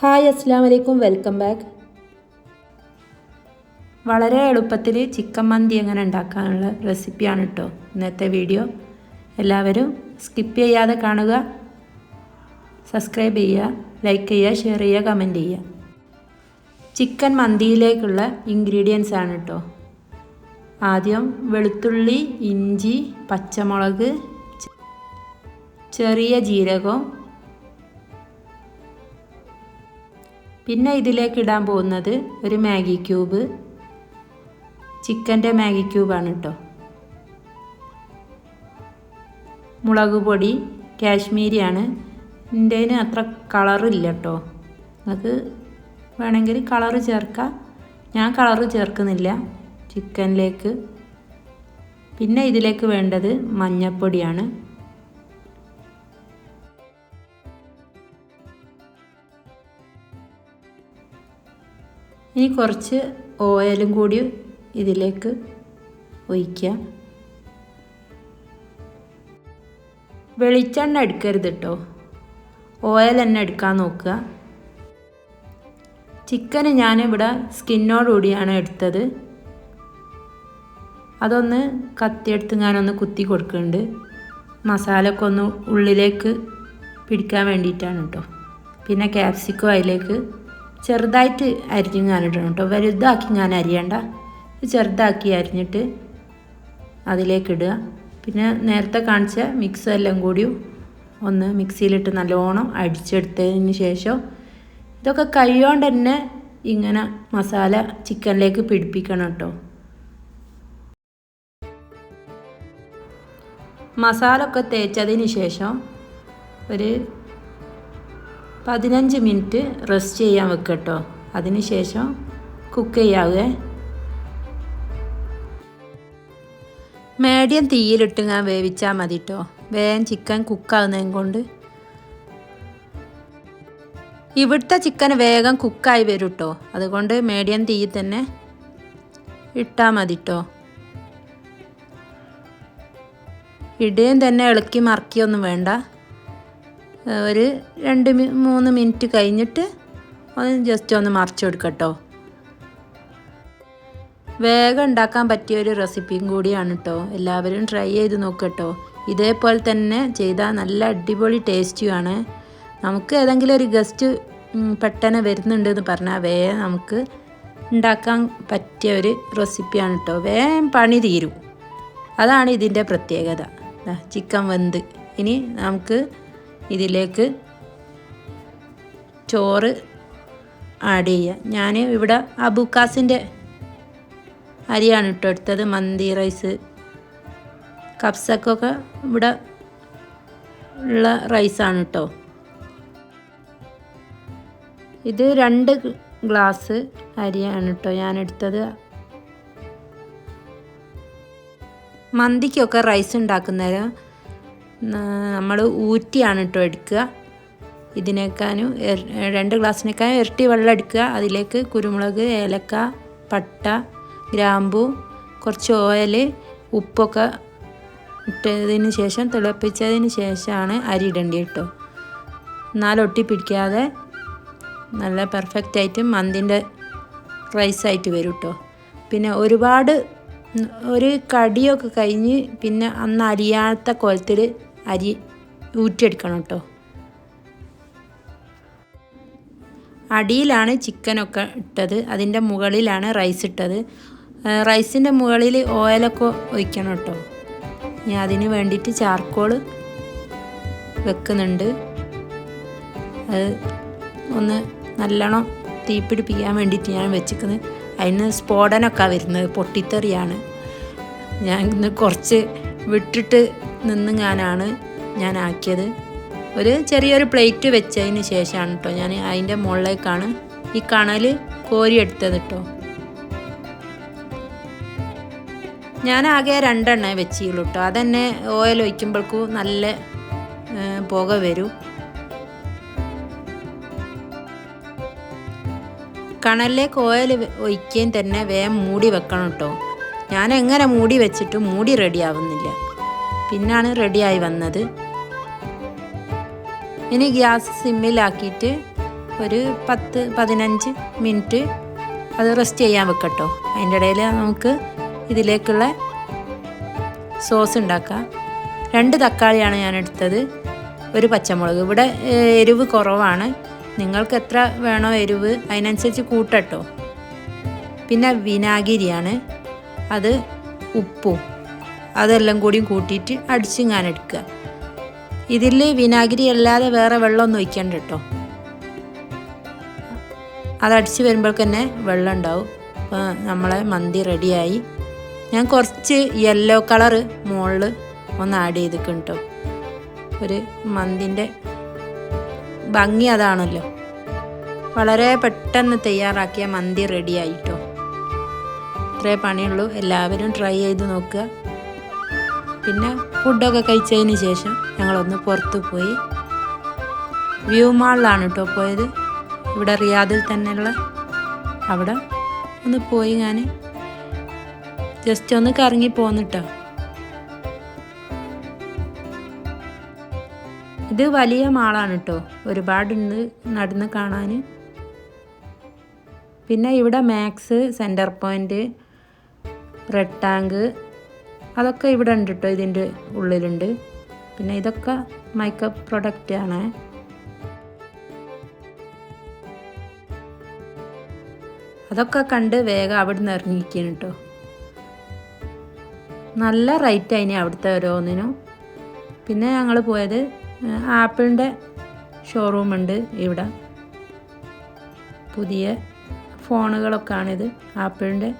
Hi അസ്സാം വലൈക്കും welcome back. വളരെ എളുപ്പത്തിൽ ചിക്കൻ മന്തി എങ്ങനെ ഉണ്ടാക്കാനുള്ള റെസിപ്പിയാണ് കേട്ടോ ഇന്നത്തെ വീഡിയോ. എല്ലാവരും സ്കിപ്പ് ചെയ്യാതെ കാണുക. സബ്സ്ക്രൈബ് ചെയ്യുക ലൈക്ക് ചെയ്യുക ഷെയർ ചെയ്യുക കമന്റ് ചെയ്യുക. ചിക്കൻ മന്തിയിലേക്കുള്ള ഇൻഗ്രീഡിയൻസ് ആണ് കേട്ടോ ആദ്യം വെളുത്തുള്ളി ഇഞ്ചി പച്ചമുളക് ചെറിയ ജീരകം പിന്നെ ഇതിലേക്ക് ഇടാൻ പോകുന്നത് ഒരു മാഗി ക്യൂബ്. ചിക്കന്റെ മാഗി ക്യൂബാണ് കേട്ടോ മുളക് പൊടി കാശ്മീരിയാണ്. എന്റെ അത്ര കളറില്ല കേട്ടോ നിങ്ങൾക്ക് വേണമെങ്കിൽ കളറ് ചേർക്കാം. ഞാൻ കളറ് ചേർക്കുന്നില്ല ചിക്കനിലേക്ക്. പിന്നെ ഇതിലേക്ക് വേണ്ടത് മഞ്ഞൾപ്പൊടിയാണ് ഇനി കുറച്ച് ഓയിലും കൂടി ഇതിലേക്ക് ഒഴിക്കുക. വെളിച്ചെണ്ണ എടുക്കരുത് കേട്ടോ. ഓയിൽ തന്നെ എടുക്കാൻ നോക്കുക. ചിക്കന് ഞാനിവിടെ സ്കിന്നോടുകൂടിയാണ് എടുത്തത്. അതൊന്ന് കത്തിയെടുത്ത് ഞാനൊന്ന് കുത്തി കൊടുക്കുന്നുണ്ട്. മസാലയൊക്കെ ഒന്ന് ഉള്ളിലേക്ക് പിടിക്കാൻ വേണ്ടിയിട്ടാണ് കേട്ടോ. പിന്നെ ക്യാപ്സിക്കോ അതിലേക്ക് ചെറുതായിട്ട് അരിഞ്ഞ് ഞാൻ ഇടണം കേട്ടോ വലുതാക്കി ഞാൻ അരിയണ്ട. ചെറുതാക്കി അരിഞ്ഞിട്ട് അതിലേക്ക് ഇടുക പിന്നെ നേരത്തെ കാണിച്ച മിക്സ് എല്ലാം കൂടി ഒന്ന് മിക്സിയിലിട്ട് നല്ലോണം അടിച്ചെടുത്തതിന് ശേഷം ഇതൊക്കെ കൈകൊണ്ട് തന്നെ ഇങ്ങനെ മസാല ചിക്കനിലേക്ക് പിടിപ്പിക്കണം കേട്ടോ മസാല ഒക്കെ തേച്ചതിന് ശേഷം ഒരു പതിനഞ്ച് മിനിറ്റ് റെസ്റ്റ് ചെയ്യാൻ വെക്കട്ടോ. അതിന് ശേഷം കുക്ക് ചെയ്യാവേ. മീഡിയം തീയിലിട്ട് ഞാൻ വേവിച്ചാൽ മതി കേട്ടോ വേഗം ചിക്കൻ കുക്കാവുന്നതും കൊണ്ട്. ഇവിടുത്തെ ചിക്കൻ വേഗം കുക്കായി വരും കേട്ടോ അതുകൊണ്ട് മീഡിയം തീയിൽ തന്നെ ഇട്ടാൽ മതി കേട്ടോ ഇടയും തന്നെ ഇളക്കി മറക്കിയൊന്നും വേണ്ട. ഒരു രണ്ട് മൂന്ന് മിനിറ്റ് കഴിഞ്ഞിട്ട് ഒന്ന് ജസ്റ്റ് ഒന്ന് മറിച്ച് കൊടുക്കട്ടോ വേഗം ഉണ്ടാക്കാൻ പറ്റിയ ഒരു റെസിപ്പിയും കൂടിയാണ് കേട്ടോ എല്ലാവരും ട്രൈ ചെയ്ത് നോക്കട്ടോ. ഇതേപോലെ തന്നെ ചെയ്താൽ നല്ല അടിപൊളി ടേസ്റ്റിയുമാണ് നമുക്ക് ഏതെങ്കിലും ഒരു ഗസ്റ്റ് പെട്ടെന്ന് വരുന്നുണ്ടെന്ന് പറഞ്ഞാൽ വേഗം നമുക്ക് ഉണ്ടാക്കാൻ പറ്റിയ ഒരു റെസിപ്പിയാണ് കേട്ടോ വേഗം പണി തീരും. അതാണ് ഇതിന്റെ പ്രത്യേകത. ചിക്കൻ വെന്ത്. ഇനി നമുക്ക് ഇതിലേക്ക് ചോറ് ആഡ് ചെയ്യാം ഞാൻ ഇവിടെ അബുക്കാസിന്റെ അരിയാണ് ഇട്ടോ എടുത്തത് മന്തി റൈസ് കപ്സക്കൊക്കെ ഇവിടെ ഉള്ള റൈസാണ് കേട്ടോ. ഇത് രണ്ട് ഗ്ലാസ് അരിയാണ് കേട്ടോ ഞാൻ എടുത്തത്. മന്തിക്കൊക്കെ റൈസ് ഉണ്ടാക്കുന്നേരം നമ്മൾ ഊറ്റിയാണ് കേട്ടോ എടുക്കുക. ഇതിനേക്കാനും രണ്ട് ഗ്ലാസ്സിനേക്കാനും ഇരട്ടി വെള്ളം എടുക്കുക. അതിലേക്ക് കുരുമുളക് ഏലക്ക പട്ട ഗ്രാമ്പു കുറച്ച് ഓയിൽ ഉപ്പൊക്കെ ഇട്ടതിന് ശേഷം തിളപ്പിച്ചതിന് ശേഷമാണ് അരി ഇടേണ്ടി കേട്ടോ എന്നാലൊട്ടി പിടിക്കാതെ നല്ല പെർഫെക്റ്റ് ആയിട്ട് മന്തിന്റെ റൈസായിട്ട് വരും കേട്ടോ പിന്നെ ഒരുപാട് ഒരു കടിയൊക്കെ കഴിഞ്ഞ് പിന്നെ അന്ന് അരിയാത്ത കോലത്തിൽ അരി ഊറ്റിയെടുക്കണം കേട്ടോ. അടിയിലാണ് ചിക്കനൊക്കെ ഇട്ടത്. അതിന്റെ മുകളിലാണ് റൈസ് ഇട്ടത്. റൈസിന്റെ മുകളിൽ ഓയിലൊക്കെ ഒഴിക്കണം കേട്ടോ. ഞാൻ അതിന് വേണ്ടിയിട്ട് ചാർക്കോൾ വെക്കുന്നുണ്ട്. അത് ഒന്ന് നല്ലോണം തീപ്പിടിപ്പിക്കാൻ വേണ്ടിയിട്ട് ഞാൻ വെച്ചിരിക്കുന്നത് അതിന് സ്ഫോടനമൊക്കെ വരുന്നത് പൊട്ടിത്തെറിയാണ്. ഞാൻ ഇന്ന് കുറച്ച് വിട്ടിട്ട് നിന്ന് ഞാനാണ് ഞാൻ ആക്കിയത് ഒരു ചെറിയൊരു പ്ലേറ്റ് വെച്ചതിന് ശേഷമാണ് കേട്ടോ ഞാൻ അതിന്റെ മുകളിലേക്കാണ് ഈ കണൽ കോരിയെടുത്തത് കേട്ടോ ഞാൻ ആകെ രണ്ടെണ്ണേ വെച്ചുള്ളൂ കേട്ടോ അതന്നെ ഓയിൽ ഒഴിക്കുമ്പോഴേക്കും നല്ല പുക വരും. കണലിലേക്ക് ഓയിൽ ഒഴിക്കുകയും തന്നെ വേഗം മൂടി വെക്കണം കേട്ടോ ഞാൻ എങ്ങനെ മൂടി വെച്ചിട്ടും മൂടി റെഡി ആവുന്നില്ല പിന്നാണ് റെഡിയായി വന്നത്. ഇനി ഗ്യാസ് സിമ്മിലാക്കിയിട്ട് ഒരു പത്ത് പതിനഞ്ച് മിനിറ്റ് അത് റെസ്റ്റ് ചെയ്യാൻ വെക്കട്ടോ. അതിന്റെ ഇടയിൽ നമുക്ക് ഇതിലേക്കുള്ള സോസ് ഉണ്ടാക്കാം. രണ്ട് തക്കാളിയാണ് ഞാൻ എടുത്തത്. ഒരു പച്ചമുളക്. ഇവിടെ എരിവ് കുറവാണ്. നിങ്ങൾക്ക് എത്ര വേണോ എരിവ് അതിനനുസരിച്ച് കൂട്ടട്ടോ. പിന്നെ വിനാഗിരിയാണ്. അത് ഉപ്പും. അതെല്ലാം കൂടിയും കൂട്ടിയിട്ട് അടിച്ചിങ്ങാൻ എടുക്കുക ഇതിൽ വിനാഗിരി അല്ലാതെ വേറെ വെള്ളമൊന്നും ഒഴിക്കണ്ട കേട്ടോ. അതടിച്ച് വരുമ്പോൾ തന്നെ വെള്ളം ഉണ്ടാവും. അപ്പോൾ നമ്മളെ മന്തി റെഡിയായി. ഞാൻ കുറച്ച് യെല്ലോ കളറ് മുകളിൽ ഒന്ന് ആഡ് ചെയ്തിട്ടുണ്ട് കേട്ടോ. ഒരു മന്തിന്റെ ഭംഗി അതാണല്ലോ. വളരെ പെട്ടെന്ന് തയ്യാറാക്കിയ മന്തി റെഡിയായിട്ടോ ഇത്രേ പണിയുള്ളൂ. എല്ലാവരും ട്രൈ ചെയ്ത് നോക്കുക. പിന്നെ ഫുഡൊക്കെ കഴിച്ചതിന് ശേഷം ഞങ്ങളൊന്ന് പുറത്ത് പോയി. വ്യൂ മാളിലാണ് കേട്ടോ പോയത്. ഇവിടെ റിയാദിൽ തന്നെയുള്ള അവിടെ ഒന്ന് പോയി ഞാൻ ജസ്റ്റ് ഒന്ന് കറങ്ങി പോന്നിട്ടോ ഇത് വലിയ മാളാണ് കേട്ടോ ഒരുപാടുണ്ട് നടന്ന് കാണാൻ പിന്നെ ഇവിടെ max centre point red tank അതൊക്കെ ഇവിടെ ഉണ്ട് കേട്ടോ ഇതിന്റെ ഉള്ളിലുണ്ട്. പിന്നെ ഇതൊക്കെ മേക്കപ്പ് പ്രൊഡക്റ്റ് ആണ്. അതൊക്കെ കണ്ട് വേഗം അവിടെ നിന്ന് ഇറങ്ങിയിരിക്കുന്നു കേട്ടോ നല്ല റേറ്റ് അതിന് അവിടുത്തെ ഓരോന്നിനും. പിന്നെ ഞങ്ങൾ പോയത് ആപ്പിളിന്റെ ഷോറൂമുണ്ട് ഇവിടെ. പുതിയ ഫോണുകളൊക്കെ ആണിത് ആപ്പിളിന്റെ.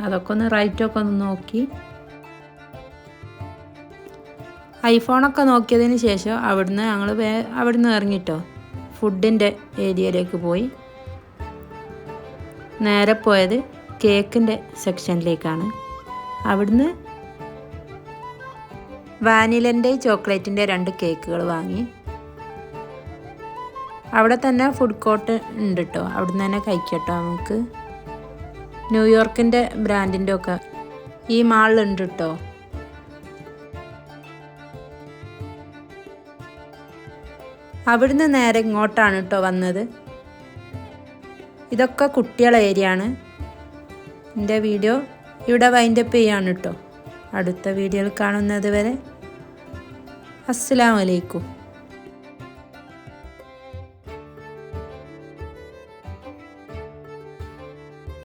അതൊക്കെ ഒന്ന് റൈറ്റൊക്കെ ഒന്ന് നോക്കി. ഐഫോണൊക്കെ നോക്കിയതിന് ശേഷം അവിടുന്ന് ഞങ്ങൾ വേ അവിടുന്ന് ഇറങ്ങിട്ടോ. ഫുഡിന്റെ ഏരിയയിലേക്ക് പോയി. നേരെ പോയത് കേക്കിന്റെ സെക്ഷനിലേക്കാണ് അവിടുന്ന് വാനിലന്റെ ചോക്ലേറ്റിന്റെ രണ്ട് കേക്കുകൾ വാങ്ങി. അവിടെ തന്നെ ഫുഡ് കോർട്ട് ഉണ്ട് കേട്ടോ അവിടുന്ന് തന്നെ കഴിക്കട്ടോ നമുക്ക്. ന്യൂയോർക്കിന്റെ ബ്രാൻഡിന്റെ ഒക്കെ ഈ മാളിലുണ്ട് കേട്ടോ അവിടുന്ന് നേരെ ഇങ്ങോട്ടാണ് കേട്ടോ വന്നത്. ഇതൊക്കെ കുട്ടികളെ ഏരിയ ആണ് എന്റെ വീഡിയോ ഇവിടെ വൈൻഡപ്പ് ചെയ്യാണ് കേട്ടോ അടുത്ത വീഡിയോയിൽ കാണുന്നത് വരെ. അസ്സലാമലൈക്കും